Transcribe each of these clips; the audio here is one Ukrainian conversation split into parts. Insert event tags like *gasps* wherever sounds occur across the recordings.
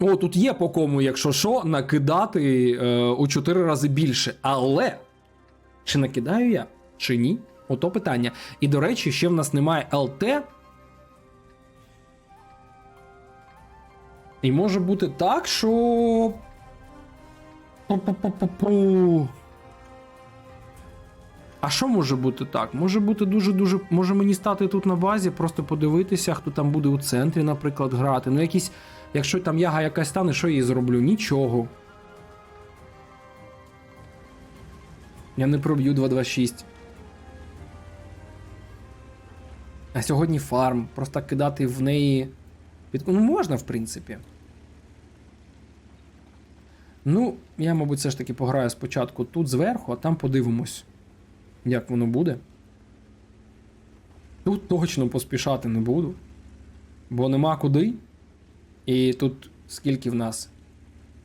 О, тут є по кому, якщо що, накидати е, у 4 рази більше. Але чи накидаю я, чи ні? Ото питання. І до речі, ще в нас немає ЛТ. І може бути так, що. Пу-пу-пу-пу-пу. А що може бути так? Може бути дуже-дуже. Може мені стати тут на базі, просто подивитися, хто там буде у центрі, наприклад, грати. Ну, якісь. Якщо там яга якась стане, що я їй зроблю? Нічого. Я не проб'ю 226. А сьогодні фарм. Просто кидати в неї. Під... Ну, можна, в принципі. Ну, я, мабуть, все ж таки пограю спочатку тут зверху, а там подивимось, як воно буде. Тут точно поспішати не буду. Бо нема куди. І тут скільки в нас?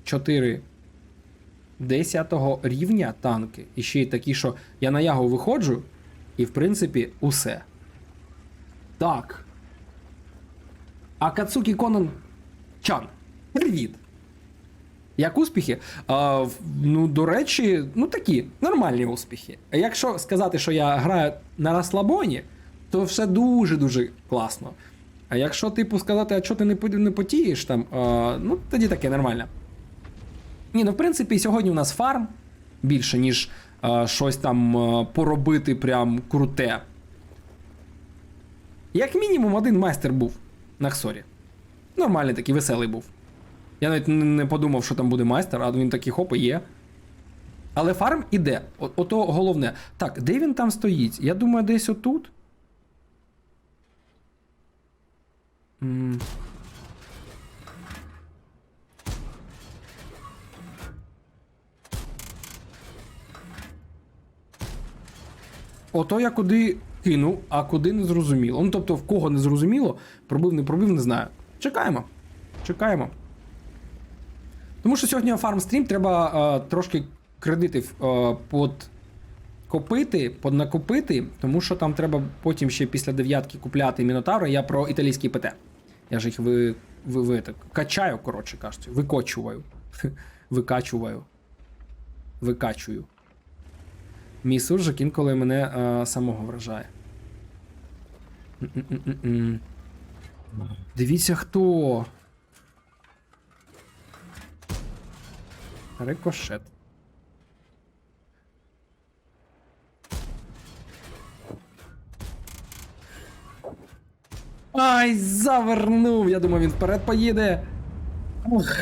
4 10 рівня танки. І ще й такі, що я на ягу виходжу, і в принципі усе. Так. Акацукі Конан Чан. Привіт! Як успіхи? А, ну, до речі, ну такі нормальні успіхи. А якщо сказати, що я граю на розслабоні, то все дуже-дуже класно. А якщо, типу, сказати, а що ти не, не потієш там, а, ну тоді таке нормально. Ні, ну в принципі, сьогодні у нас фарм більше, ніж а, щось там а, поробити прям круте. Як мінімум, один майстер був на Хсорі. Нормальний такий, веселий був. Я навіть не подумав, що там буде майстер, а він такий хоп і є. Але фарм іде. О- Ото головне. Так, де він там стоїть? Я думаю, десь отут. М. Ото я куди кинув, а куди не зрозуміло. Ну, тобто, в кого не зрозуміло, пробив, не пробив, не знаю. Чекаємо. Чекаємо. Тому що сьогодні фармстрім треба е, трошки кредитів е, подкопити, поднакопити, тому що там треба потім ще після дев'ятки купляти мінотаври. Я про італійський ПТ. Я ж їх ви, ви, ви так, качаю, коротше кажучи, викочуваю. *laughs* Викачуваю. Викачую. Мій суржик інколи мене е, самого вражає. Дивіться хто. Рикошет. Ай, завернув! Я думав, він вперед поїде. Ух.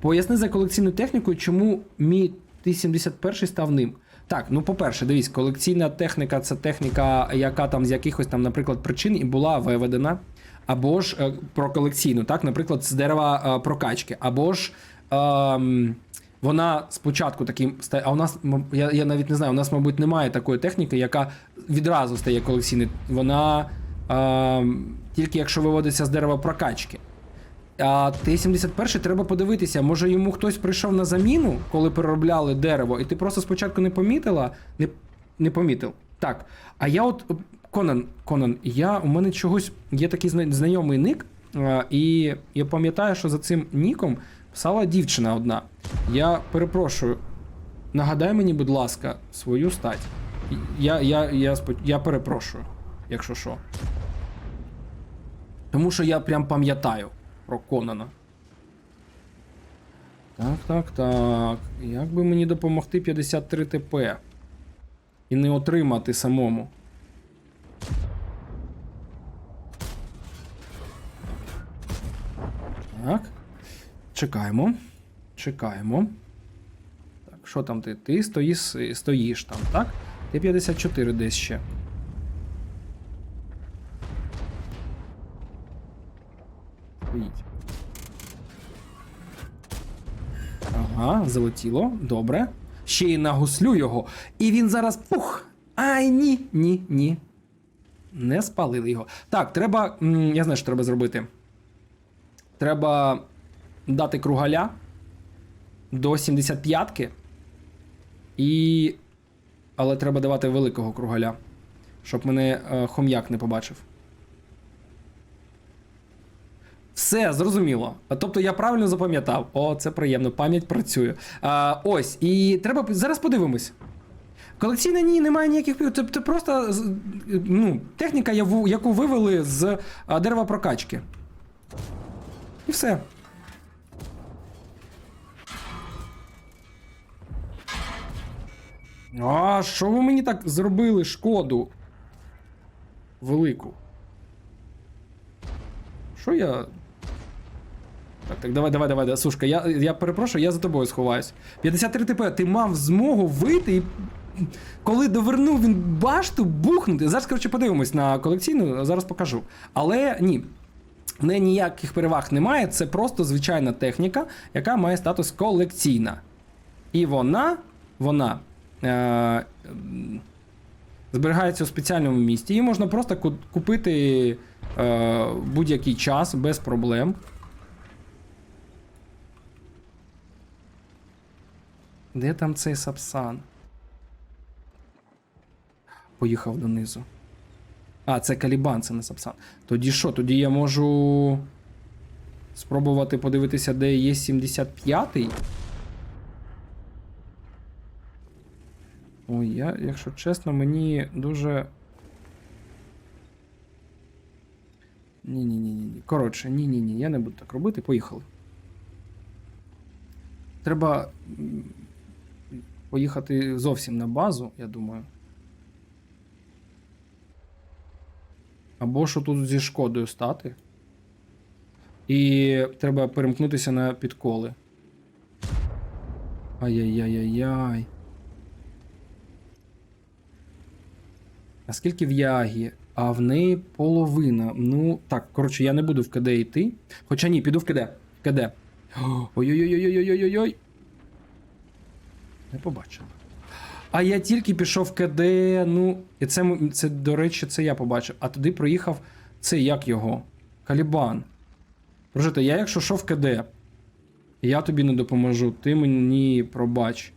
Поясни за колекційну техніку, чому мій Т-71 став ним. Так, ну по-перше, дивіться, колекційна техніка це техніка, яка там з якихось там, наприклад, причин і була виведена. Або ж е, про колекційну, так, наприклад, з дерева е, прокачки, або ж ем, вона спочатку таким стає. А у нас, я, я навіть не знаю, у нас, мабуть, немає такої техніки, яка відразу стає колекційною. Вона ем, тільки якщо виводиться з дерева прокачки. А Т-71 треба подивитися, може йому хтось прийшов на заміну, коли переробляли дерево, і ти просто спочатку не помітила, не, не помітив. Так. А я от. Конан, Конан, я у мене чогось є такий знайомий ник, і я пам'ятаю, що за цим ніком писала дівчина одна. Я перепрошую, нагадай мені, будь ласка, свою стать. Я, я, я, я перепрошую, якщо що. Тому що я прям пам'ятаю про Конана. Так, так, так. Як би мені допомогти 53 ТП? І не отримати самому. Так. Чекаємо. Чекаємо. Так, що там ти? Ти стоїш, стоїш там, так? Ти 54 десь ще. Стоїть. Ага, залетіло. Добре. Ще й нагуслю його. І він зараз. Пух! Ай, ні, ні, ні. Не спалили його. Так, треба. Я знаю, що треба зробити. Треба дати кругаля до 75-ки. І. Але треба давати великого кругаля. Щоб мене е, хом'як не побачив. Все, зрозуміло. Тобто я правильно запам'ятав. О, це приємно, пам'ять працює. А, ось, і треба зараз подивимось. Колекційна ні, немає ніяких. Це, це просто ну, техніка, яку вивели з дерева прокачки. І все. А, що ви мені так зробили шкоду? Велику. Що я. Так, так, давай, давай, давай, Сушка, я, я перепрошую, я за тобою сховаюсь. 53 ТП, ти мав змогу вийти і. Коли довернув він башту, бухнути. Зараз, коротше, подивимось на колекційну, зараз покажу. Але ні. В неї ніяких переваг немає, це просто звичайна техніка, яка має статус колекційна. І вона, вона зберігається у спеціальному місці. Її можна просто купити е, будь-який час без проблем. Де там цей сапсан? Поїхав донизу. А, це Калібан, це не сапсан. Тоді що? Тоді я можу спробувати подивитися, де є 75-й. Ой, я, якщо чесно, мені дуже. Ні-ні-ні. Коротше, ні-ні-ні, я не буду так робити. Поїхали. Треба поїхати зовсім на базу, я думаю. Або що тут зі шкодою стати. І треба перемкнутися на підколи. Ай-яй-яй-яй-яй. А скільки в Ягі? А в неї половина. Ну, так, коротше, я не буду в КД йти. Хоча ні, піду в КД. КД. *gasps* Ой-ой-ой-ой-ой-ой-ой. Не побачив. А я тільки пішов в КД, ну, і це, це, до речі, це я побачив. А туди проїхав цей як його? Калібан. Прожити, я якщо йшов в КД, я тобі не допоможу, ти мені пробач.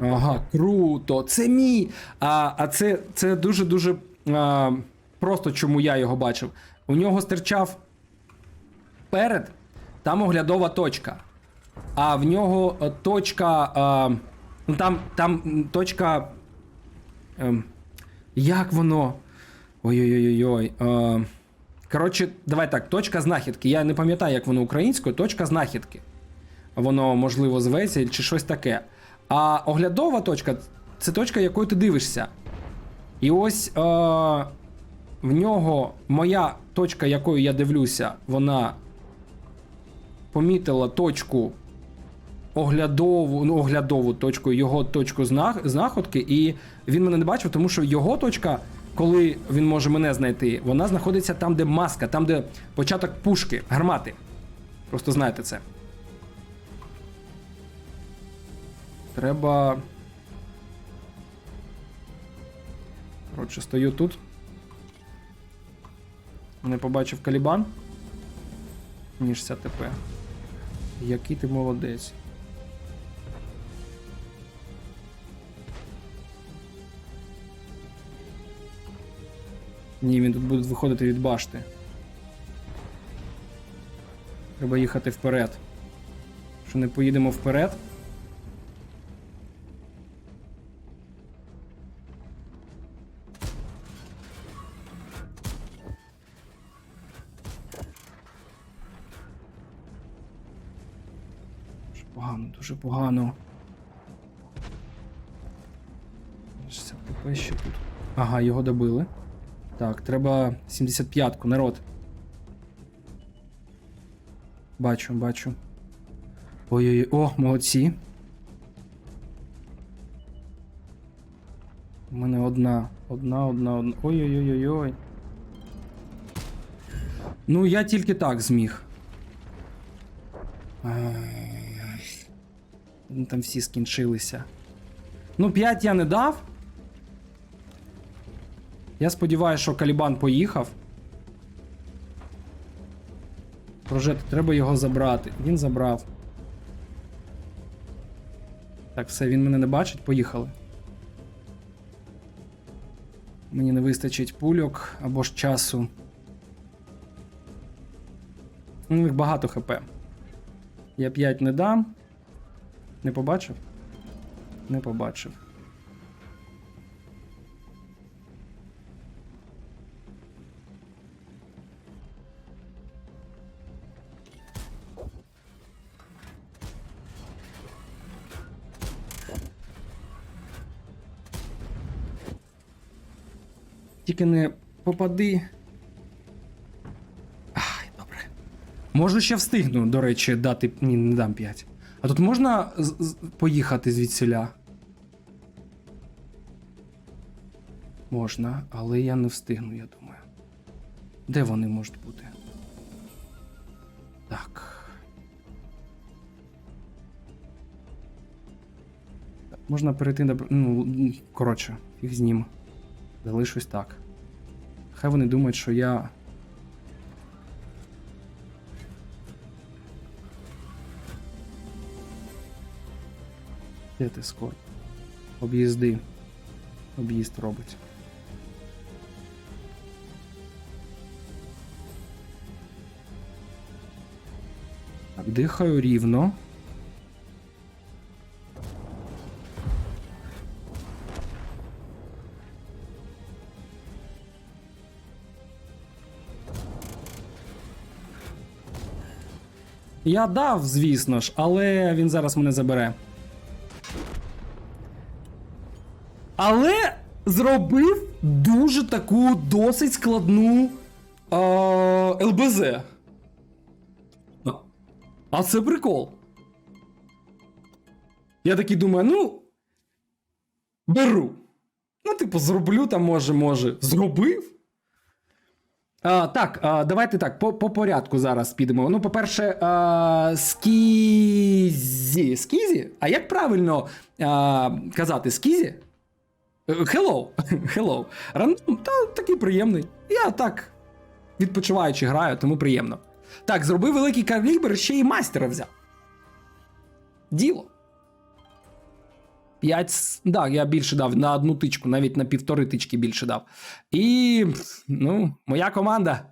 Ага, круто. Це мій. А, а це, це дуже-дуже а, просто, чому я його бачив. У нього стирчав перед, там оглядова точка. А в нього е, точка. А, ну там, там точка. Ем, як воно? Ой-ой-ой-ой. Е, коротше, давай так, точка знахідки. Я не пам'ятаю, як воно українською, точка знахідки. Воно, можливо, зветься чи щось таке. А оглядова точка це точка, якою ти дивишся. І ось е, в нього моя точка, якою я дивлюся, вона помітила точку оглядову, ну, оглядову точку, його точку знаходки, і він мене не бачив, тому що його точка, коли він може мене знайти, вона знаходиться там, де маска, там, де початок пушки, гармати. Просто знаєте це. Треба. Коротше, стою тут. Не побачив калібан. Ніжся ТП. Який ти молодець. Ні, він тут буде виходити від башти. Треба їхати вперед. Якщо не поїдемо вперед. Погано, дуже погано. 60 ТП ще тут. Ага, його добили. Так, треба 75-ку, народ. Бачу, бачу. Ой-ой-ой, о, молодці. У мене одна, одна, одна, одна. Ой-ой-ой-ой-ой. Ну, я тільки так зміг. Там всі скінчилися. Ну, 5 я не дав. Я сподіваюся, що Калібан поїхав. Прожети, треба його забрати. Він забрав. Так, все, він мене не бачить, поїхали. Мені не вистачить пульок або ж часу. У них багато хп. Я 5 не дам. Не побачив? Не побачив. Тільки не попади. Ай, добре. Можу ще встигну, до речі, дати. Ні, не дам 5. А тут можна поїхати звідсіля? Можна, але я не встигну, я думаю. Де вони можуть бути? Так. Можна перейти на. Ну, коротше, їх знім. Залишусь так. Хай вони думають, що я. Де ти скоро? Об'їзди. Об'їзд робить. Так, дихаю рівно. Я дав, звісно ж, але він зараз мене забере. Але зробив дуже таку досить складну е, ЛБЗ. А- це прикол. Я такий думаю, ну. Беру. Ну, типу, зроблю там, може, може. Зробив. А, так, а, давайте так, по, по порядку зараз підемо. Ну, по-перше, а, скізі. Скізі? А як правильно а, казати скізі? Hello. *laughs* Hello. Рандом, та такий приємний. Я так відпочиваючи граю, тому приємно. Так, зробив великий калібр, ще й майстера взяв. Діло. П'ять. с- Да, я більше дав на одну тичку, навіть на півтори тички більше дав. І, ну, моя команда